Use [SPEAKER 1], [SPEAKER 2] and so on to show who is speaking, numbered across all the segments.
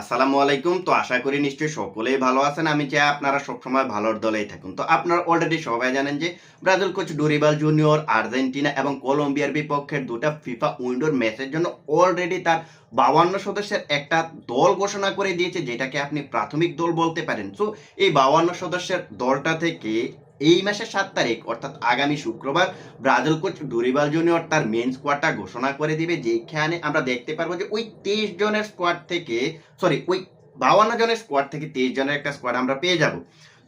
[SPEAKER 1] আসসালামু আলাইকুম। তো আশা করি নিশ্চয়ই সকলেই ভালো আছেন। আমি চাই আপনারা সবসময় ভালোর দলেই থাকুন। তো আপনারা অলরেডি সবাই জানেন যে Brazil coach Dorival junior, Argentina এবং কলম্বিয়ার বিপক্ষের দুটা ফিফা উইন্ডোর ম্যাচের জন্য অলরেডি তার বাউান্ন সদস্যের একটা দল ঘোষণা করে দিয়েছে, যেটাকে আপনি প্রাথমিক দল বলতে পারেন। সো এই বাউান্ন সদস্যের দলটা থেকে এই মাসের সাত তারিখ, অর্থাৎ আগামী শুক্রবার, ব্রাজিল কোচ ডুরিবাল জুনিয়র তার মেন স্কোয়াডটা ঘোষণা করে দিবে, যেখানে আমরা দেখতে পারব যে ওই তেইশ জনের স্কোয়াড থেকে সরি ওই বাউান্ন জনের স্কোয়াড থেকে তেইশ জনের একটা স্কোয়াড আমরা পেয়ে যাব।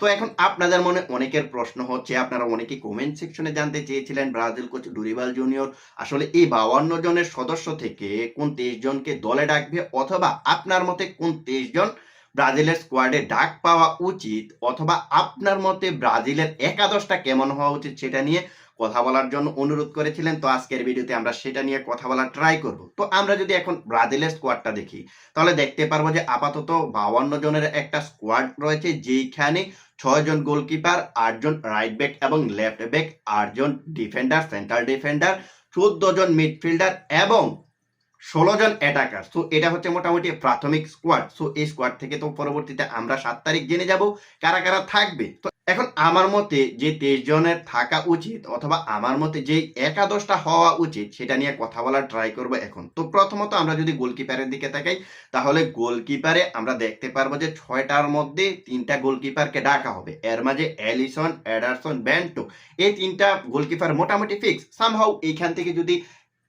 [SPEAKER 1] তো এখন আপনাদের মনে অনেকের প্রশ্ন হচ্ছে, আপনারা অনেকে কমেন্ট সেকশনে জানতে চেয়েছিলেন, ব্রাজিল কোচ ডুরিবাল জুনিয়র আসলে এই বাউান্ন জনের সদস্য থেকে কোন তেইশ জনকে দলে ডাকবে, অথবা আপনার মতে কোন তেইশ জন ব্রাজিলের স্কোয়াডে ডাক পাওয়া উচিত অথবা আপনার মতে ব্রাজিলের একাদশটা কেমন হওয়া উচিত সেটা নিয়ে কথা বলার জন্য অনুরোধ করেছিলেন। তো আজকের ভিডিওতে আমরা সেটা নিয়ে কথা বলার ট্রাই করব। তো আমরা যদি এখন ব্রাজিলের স্কোয়াডটা দেখি, তাহলে দেখতে পারব যে আপাতত বাউান্ন জনের একটা স্কোয়াড রয়েছে যেখানে ছয় জন গোলকিপার আটজন রাইট ব্যাক এবং লেফট ব্যাক আটজন ডিফেন্ডার সেন্ট্রাল ডিফেন্ডার চোদ্দ জন মিডফিল্ডার এবং ষোলো জন অ্যাটাকার সো এটা হচ্ছে মোটামুটি প্রাথমিক স্কোয়াড সো এই স্কোয়াড থেকে তো পরবর্তীতে আমরা সাত তারিখ জেনে যাব কারা কারা থাকবে। তো এখন আমার মতে যে তেইশ জনের থাকা উচিত অথবা আমার মতে যে একাদশটা হওয়া উচিত, সেটা নিয়ে কথা বলার ট্রাই করব এখন। তো প্রথমত আমরা যদি গোলকিপারের দিকে তাকাই, তাহলে গোলকিপারে আমরা দেখতে পারব যে ছয়টার মধ্যে তিনটা গোলকিপারকে ডাকা হবে। এর মাঝে অ্যালিসন, অ্যাডারসন, ব্যান্টো, এই তিনটা গোলকিপার মোটামুটি ফিক্স সামহাউ এইখান থেকে যদি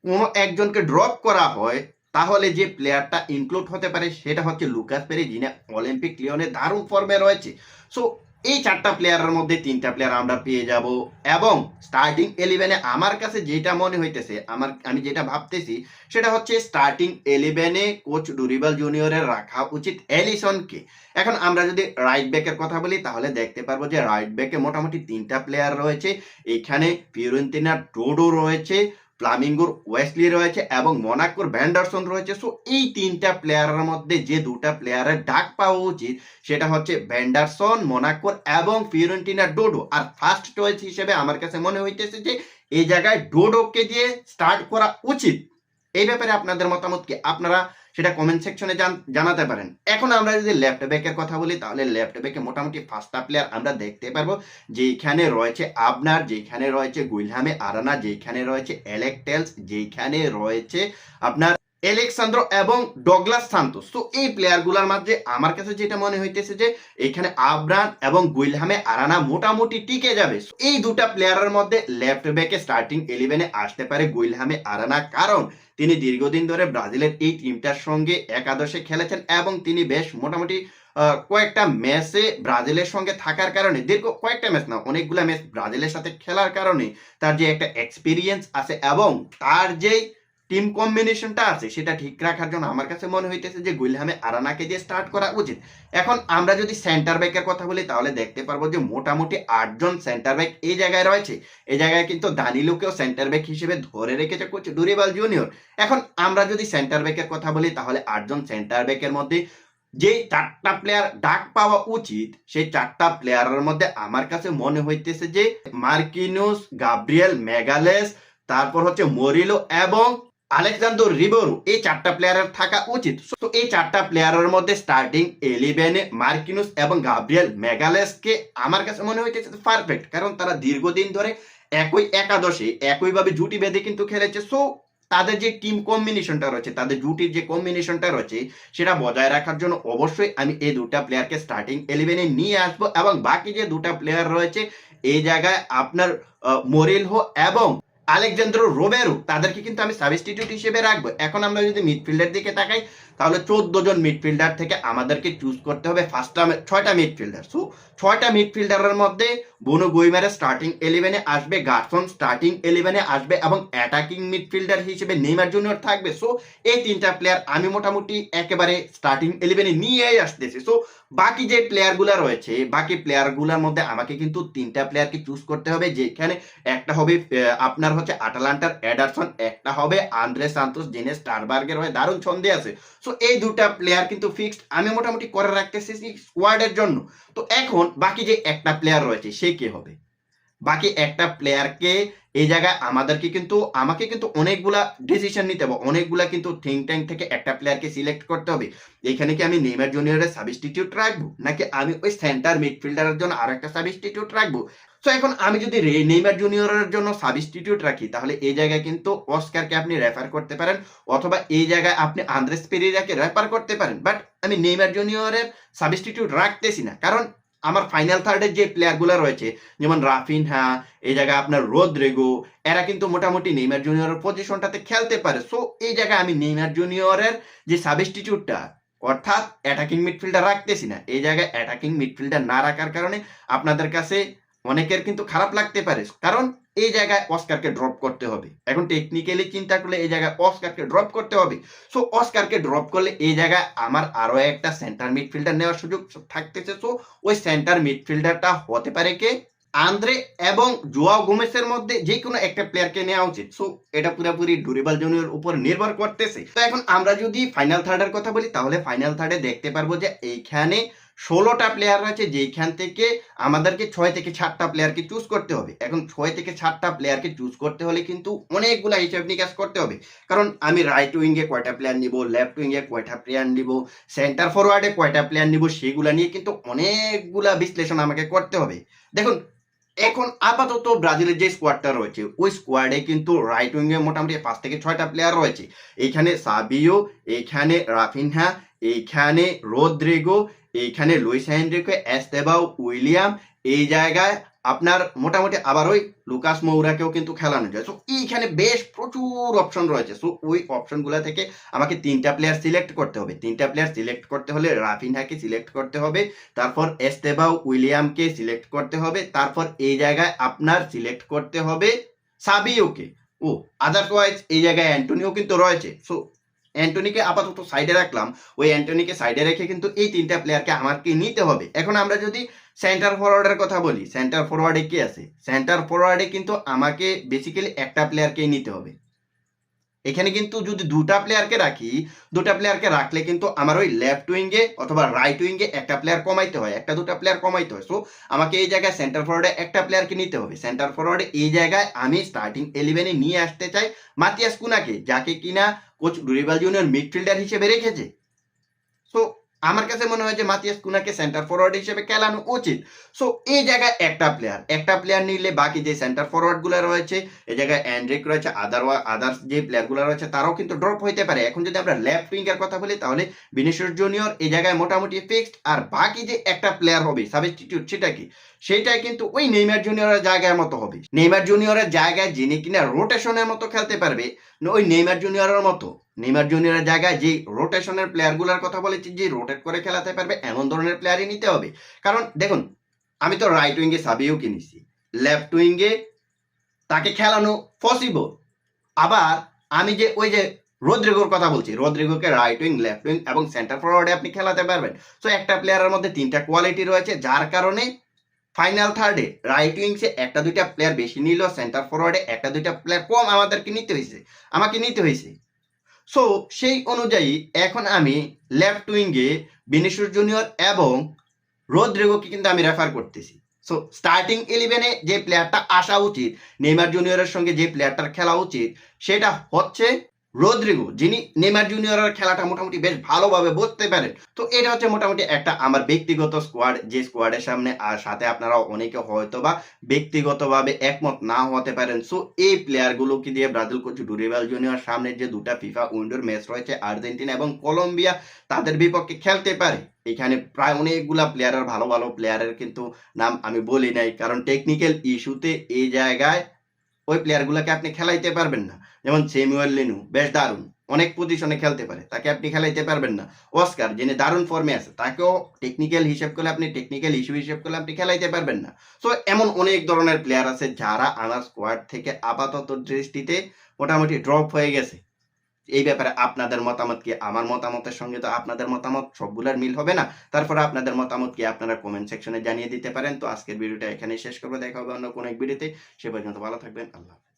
[SPEAKER 1] কোনো একজনকে ড্রপ করা হয়, তাহলে যে প্লেয়ারটা ইনক্লুড হতে পারে সেটা হচ্ছে লুকাস পেরি যিনি অলিম্পিক লিওনে দারুণ ফর্মে রয়েছে। সো এই চারটা প্লেয়ারের মধ্যে তিনটা প্লেয়ার আমরা পেয়ে যাব। এবং স্টার্টিং ইলেভেনে আমার কাছে যেটা মনে হইতেছে, আমার, আমি যেটা ভাবতেছি, সেটা হচ্ছে স্টার্টিং ইলেভেনে কোচ ডুরিবাল জুনিয়রের রাখা উচিত এলিসনকে। এখন আমরা যদি রাইট ব্যাকের কথা বলি, তাহলে দেখতে পারব যে রাইট ব্যাকে মোটামুটি তিনটা প্লেয়ার রয়েছে। এখানে ফিওরেন্তিনার ডোডো রয়েছে ফ্লামিঙ্গোর ওয়েস্টলি রয়েছে এবং মোনাকোর ভ্যান্ডারসন রয়েছে। সো এই তিনটা প্লেয়ারের মধ্যে যে দুটা প্লেয়ারের ডাক পাওয়া উচিত, সেটা হচ্ছে ভ্যান্ডারসন মোনাকোর এবং ফিওরেন্টিনা ডোডো আর ফার্স্ট চয়েস হিসেবে আমার কাছে মনে হইতেছে যে এই জায়গায় ডোডোকে দিয়ে স্টার্ট করা উচিত। এই ব্যাপারে আপনাদের মতামত কি? আপনারা সেটা কমেন্ট সেকশনে জানাতে পারেন। এখন আমরা যদি লেফট ব্যাকের কথা বলি, তাহলে লেফট ব্যাকে মোটামুটি পাঁচটা প্লেয়ার আমরা দেখতে পারব যেখানে রয়েছে আবনার যেখানে রয়েছে গুইলহামে আরানা যেখানে রয়েছে এলেকটেলস যেখানে রয়েছে আপনার এলেক্সান্দ্র এবং ডগলাস সান্তোস তো এই প্লেয়ারগুলোর মাঝে আমার কাছে যেটা মনে হইতেছে যে, এখানে আবরান এবং গুইলহামে আরানা মোটামুটি টিকে যাবে। এই দুটা প্লেয়ারের মধ্যে লেফট ব্যাকে স্টার্টিং ইলেভেনে আসতে পারে গুইলহামে আরানা কারণ তিনি দীর্ঘদিন ধরে ব্রাজিলের এই টিমটার সঙ্গে একাদশে খেলেছেন এবং তিনি বেশ মোটামুটি কয়েকটা ম্যাচে ব্রাজিলের সঙ্গে থাকার কারণে, দীর্ঘ কয়েকটা ম্যাচ না, অনেকগুলো ম্যাচ ব্রাজিলের সাথে খেলার কারণে তার যে একটা এক্সপিরিয়েন্স আছে এবং তার যে টিম কম্বিনেশনটা আছে, সেটা ঠিক রাখার জন্য আমার কাছে মনে হইতেছে যে গুলহামে আরানাকে দিয়ে স্টার্ট করা উচিত। এখন আমরা যদি সেন্টার ব্যাকের কথা বলি, তাহলে দেখতে পারব যে মোটামুটি আটজন সেন্টার ব্যাক এই জায়গায় রয়েছে। এই জায়গায় কিন্তু দানিলুকেও সেন্টার ব্যাক হিসেবে ধরে রেখেছে কোচ ডুরিবাল জুনিয়র। এখন আমরা যদি সেন্টার ব্যাকের কথা বলি, তাহলে আটজন সেন্টার ব্যাকের মধ্যে যে চারটা প্লেয়ার ডাক পাওয়া উচিত, সেই চারটা প্লেয়ারের মধ্যে আমার কাছে মনে হইতেছে যে মার্কিনুস, গাব্রিয়েল, মেগালেস, তারপর হচ্ছে মরিলো এবং আলেকজান্ডো রিবোরু এই চারটা প্লেয়ারের থাকা উচিত। তো এই চারটা প্লেয়ারের মধ্যে স্টার্টিং এলিভেনে মার্কিনুস এবং গাব্রিয়েল মেগালেসকে আমার কাছে মনে হয়েছে পারফেক্ট কারণ তারা দীর্ঘদিন ধরে একই একাদশে একইভাবে জুটি বেঁধে কিন্তু খেলেছে। সো তাদের যে টিম কম্বিনেশনটা রয়েছে, তাদের জুটির যে কম্বিনেশনটা রয়েছে, সেটা বজায় রাখার জন্য অবশ্যই আমি এই দুটা প্লেয়ারকে স্টার্টিং ইলেভেনে নিয়ে আসব এবং বাকি যে দুটা প্লেয়ার রয়েছে, এই জায়গায় আপনার মোরেলহো এবং আলেকজান্দ্রো রোবেরো তাদেরকে কিন্তু আমি সাবস্টিটিউট হিসেবে রাখব। এখন আমরা যদি মিডফিল্ডের দিকে তাকাই তাহলে চোদ্দ জন মিডফিল্ডার থেকে আমাদেরকে চুজ করতে হবে ফার্স্টটা ছয়টা মিডফিল্ডার সো ছয়টা মিডফিল্ডারের মধ্যে বুনো গুইমারে স্টার্টিং ইলেভেনে আসবে, গার্সন স্টার্টিং ইলেভেনে আসবে এবং অ্যাটাকিং মিডফিল্ডার হিসেবে নেইমার জুনিয়র থাকবে। সো এই তিনটা প্লেয়ার আমি মোটামুটি একেবারে স্টার্টিং ইলেভেনে নিয়েই আসতেছি। সো বাকি যে প্লেয়ারগুলো রয়েছে, বাকি প্লেয়ারগুলোর মধ্যে আমাকে কিন্তু তিনটা প্লেয়ারকে চুজ করতে হবে, যেখানে একটা হবে আপনার হচ্ছে আটালান্টার অ্যাডারসন একটা হবে আন্দ্রে সান্তোস জেনে স্টারবার্গের হয়ে দারুণ ছন্দে আছে। সো এই দুটা প্লেয়ার কিন্তু ফিক্সড আমি মোটামুটি করে রাখতেছি স্কোয়াডের জন্য। তো এখন বাকি যে একটা প্লেয়ার রয়েছে, সে কে হবে? বাকি একটা প্লেয়ারকে এই জায়গায় আমাদেরকে কিন্তু, আমাকে কিন্তু অনেকগুলা ডিসিশন নিতে হবে। অনেকগুলা কিন্তু থিঙ্ক ট্যাঙ্ক থেকে একটা প্লেয়ারকে সিলেক্ট করতে হবে। এখানে কি আমি নেইমার জুনিয়রের সাবস্টিটিউট রাখব? নাকি আমি ওই সেন্টার মিডফিল্ডারের জন্য আরও একটা সাবস্টিটিউট রাখব? তো এখন আমি যদি নেইমার জুনিয়রের জন্য সাবস্টিটিউট রাখি, তাহলে এই জায়গায় কিন্তু অস্কারকে আপনি রেফার করতে পারেন, অথবা এই জায়গায় আপনি আন্দ্রেস পেরিরাকে রেফার করতে পারেন। বাট আমি নেইমার জুনিয়রের সাবস্টিটিউট রাখতেছি না। কারণ আমার ফাইনাল থার্ডের যে প্লেয়ারগুলো রয়েছে, যেমন রাফিনহা, এই জায়গায় আপনার রোদ্রেগো, এরা কিন্তু মোটামুটি নেইমার জুনিয়রের পজিশনটাতে খেলতে পারে। সো এই জায়গায় আমি নেইমার জুনিয়রের যে সাবস্টিটিউটটা অর্থাৎ অ্যাটাকিং মিডফিল্ডার রাখতেছি না, এই জায়গায় অ্যাটাকিং মিডফিল্ডার না রাখার কারণে আপনাদের কাছে অনেকের কিন্তু খারাপ লাগতে পারে, কারণ এই জায়গায় অস্কারকে ড্রপ করতে হবে। এখন টেকনিক্যালি চিন্তা করলে এই জায়গায় অস্কারকে ড্রপ করতে হবে। সো অস্কারকে ড্রপ করলে এই জায়গায় আমার আরও একটা সেন্টার মিডফিল্ডার নেওয়ার সুযোগ থাকতেছে। সো ওই সেন্টার মিডফিল্ডারটা হতে পারে কে? আন্দ্রে এবং জোয়াও গোমেসের মধ্যে যে কোনো একটা প্লেয়ারকে নেওয়া উচিত। সো এটা পুরোপুরি ডুরিবাল জুনিয়র উপর নির্ভর করতেছে। তো এখন আমরা যদি ফাইনাল থার্ডের কথা বলি, তাহলে ফাইনাল থার্ডে দেখতে পারব যে এইখানে ষোলোটা প্লেয়ার আছে যেইখান থেকে আমাদেরকে ছয় থেকে সাতটা প্লেয়ারকে চুজ করতে হবে। এখন ছয় থেকে সাতটা প্লেয়ারকে চুজ করতে হলে কিন্তু অনেকগুলা হিসাব নিকাশ করতে হবে। কারণ আমি রাইট উইঙ্গে কয়টা প্লেয়ার নিব লেফট উইঙ্গে কয়টা প্লেয়ার নিব সেন্টার ফরওয়ার্ডে কয়টা প্লেয়ার নিব, সেগুলা নিয়ে কিন্তু অনেকগুলা বিশ্লেষণ আমাকে করতে হবে। দেখুন, এখন আপাতত ব্রাজিলের যে স্কোয়াডটা রয়েছে, ওই স্কোয়াডে কিন্তু রাইট উইঙ্গে মোটামুটি পাঁচ থেকে ছয়টা প্লেয়ার রয়েছে। এইখানে সাবিও, এইখানে রাফিনহা, এইখানে রোদ্রিগো এইখানে লুইস হেনরিকো এস্তেবাও, উইলিয়াম, এই জায়গায় আপনার মোটামুটি আবার ওই লুকাস মৌরাকেও কিন্তু খেলানো যায়। সো এইখানে বেশ প্রচুর অপশন রয়েছে। সো ওই অপশনগুলো থেকে আমাকে তিনটা প্লেয়ার সিলেক্ট করতে হবে। তিনটা প্লেয়ার সিলেক্ট করতে হলে রাফিনহাকে সিলেক্ট করতে হবে, তারপর এস্তেবাও, উইলিয়ামকে সিলেক্ট করতে হবে, তারপর এই জায়গায় আপনার সিলেক্ট করতে হবে সাবিওকে। ও আদারওয়াইজ এই জায়গায় অ্যান্টোনিও কিন্তু রয়েছে। সো অ্যান্টনিকে আপাতত সাইডে রাখলাম। ওই অ্যান্টনিকে সাইডে রেখে কিন্তু এই তিনটা প্লেয়ারকে আমাকে নিতে হবে। এখন আমরা যদি সেন্টার ফরওয়ার্ডের কথা বলি সেন্টার ফরওয়ার্ডে কি আছে? সেন্টার ফরওয়ার্ডে কিন্তু আমাকে বেসিক্যালি একটা প্লেয়ারকেই নিতে হবে। এখানে কিন্তু যদি দুটা প্লেয়ারকে রাখি, দুটা প্লেয়ারকে রাখলে কিন্তু আমার ওই লেফট উইঙ্গে অথবা রাইট উইঙ্গে একটা প্লেয়ার কমাইতে হয়, একটা দুটা প্লেয়ার কমাইতে হয়। সো আমাকে এই জায়গায় সেন্টার ফরওয়ার্ডে একটা প্লেয়ারকে নিতে হবে। সেন্টার ফরওয়ার্ডে এই জায়গায় আমি স্টার্টিং ইলেভেনে নিয়ে আসতে চাই মাতিয়াস কুনাকে, যাকে কিনা কোচ ডুরিবাল জুনিয়র মিডফিল্ডার হিসেবে রেখেছে। সো আমার কাছে মনে হয় যে মাতিয়াস কুনাকে সেন্টার ফরওয়ার্ড হিসেবে খেলানো উচিত। সো এই জায়গায় একটা প্লেয়ার একটা প্লেয়ার নিলে বাকি যে সেন্টার ফরওয়ার্ডগুলো রয়েছে, এই জায়গায় অ্যান্ড্রিক রয়েছে আদার আদার্স যে প্লেয়ারগুলো রয়েছে, তারাও কিন্তু ড্রপ হইতে পারে। এখন যদি আমরা লেফট উইঙ্গের কথা বলি, তাহলে বিনেশ্বর জুনিয়র এই জায়গায় মোটামুটি ফিক্সড আর বাকি যে একটা প্লেয়ার হবে সাবস্টিটিউট সেটা কি? সেটাই কিন্তু ওই নেইমার জুনিয়রের জায়গার মতো হবে। নেইমার জুনিয়রের জায়গায় যিনি কিনা রোটেশনের মতো খেলতে পারবে, ওই নেইমার জুনিয়রের মতো। নেইমার জুনিয়রের জায়গায় যে রোটেশনের প্লেয়ারগুলোর কথা বলেছি, যে রোটেট করে খেলাতে পারবে, এমন ধরনের প্লেয়ারই নিতে হবে। কারণ দেখুন, আমি তো রাইট উইঙ্গে সাবিও কিনেছি লেফট উইঙ্গে তাকে খেলানো পসিবল আবার আমি যে ওই যে রোদ্রিগোর কথা বলছি, রোদ্রিগোকে রাইট উইং লেফট উইং এবং সেন্টার ফরওয়ার্ডে আপনি খেলাতে পারবেন। সো একটা প্লেয়ারের মধ্যে তিনটা কোয়ালিটি রয়েছে, যার কারণে ফাইনাল থার্ডে রাইট উইংসে একটা দুইটা প্লেয়ার বেশি নিল সেন্টার ফরওয়ার্ডে একটা দুইটা প্লেয়ার কম আমাদেরকে নিতে হয়েছে, আমাকে নিতে হয়েছে। সো সেই অনুযায়ী এখন আমি লেফট উইঙ্গে বিনেশ্বর জুনিয়র এবং রোদ্রেগোকে কিন্তু আমি রেফার করতেছি। সো স্টার্টিং ইলেভেনে যে প্লেয়ারটা আসা উচিত, নেইমার জুনিয়রের সঙ্গে যে প্লেয়ারটার খেলা উচিত, সেটা হচ্ছে রোদ্রিগো, যিনি নেইমার জুনিয়রের খেলাটা মোটামুটি বেশ ভালোভাবে বুঝতে পারেন। তো এটা হচ্ছে মোটামুটি একটা আমার ব্যক্তিগত স্কোয়াড যে স্কোয়াডের সামনে, আর সাথে আপনারা অনেকে হয়তো বা ব্যক্তিগতভাবে একমত না হতে পারেন। সো এই প্লেয়ারগুলোকে দিয়ে ব্রাজিল কোচ ডুরিবাল জুনিয়র সামনে যে দুটা ফিফা উইন্ডোর ম্যাচ রয়েছে, আর্জেন্টিনা এবং কলম্বিয়া, তাদের বিপক্ষে খেলতে পারে। এখানে প্রায় অনেকগুলা প্লেয়ারের ভালো ভালো প্লেয়ারের কিন্তু নাম আমি বলি নাই, কারণ টেকনিক্যাল ইস্যুতে এই জায়গায় ওই প্লেয়ারগুলোকে আপনি খেলাইতে পারবেন না। যেমন সেমিওয়াল লিনু, বেশ দারুণ। অনেক পজিশনে খেলতে পারে। তাকে আপনি খেলাইতে পারবেন না। অস্কার, যিনি দারুণ ফর্মে আছে, তাকেও টেকনিক্যাল হিসেব করলে আপনি টেকনিক্যাল ইস্যু হিসেব করলে আপনি খেলাইতে পারবেন না। সো এমন অনেক ধরনের প্লেয়ার আছে যারা আনার স্কোয়াড থেকে আপাতত দৃষ্টিতে মোটামুটি ড্রপ হয়ে গেছে। এই ব্যাপারে আপনাদের মতামত কি? আমার মতামতের সঙ্গে তো আপনাদের মতামত সবগুলোর মিল হবে না। তারপরে আপনাদের মতামত কি আপনারা কমেন্ট সেকশনে জানিয়ে দিতে পারেন। তো আজকের ভিডিওটা এখানেই শেষ করব। দেখা হবে অন্য কোনো এক ভিডিওতে সে পর্যন্ত ভালো থাকবেন। আল্লাহ।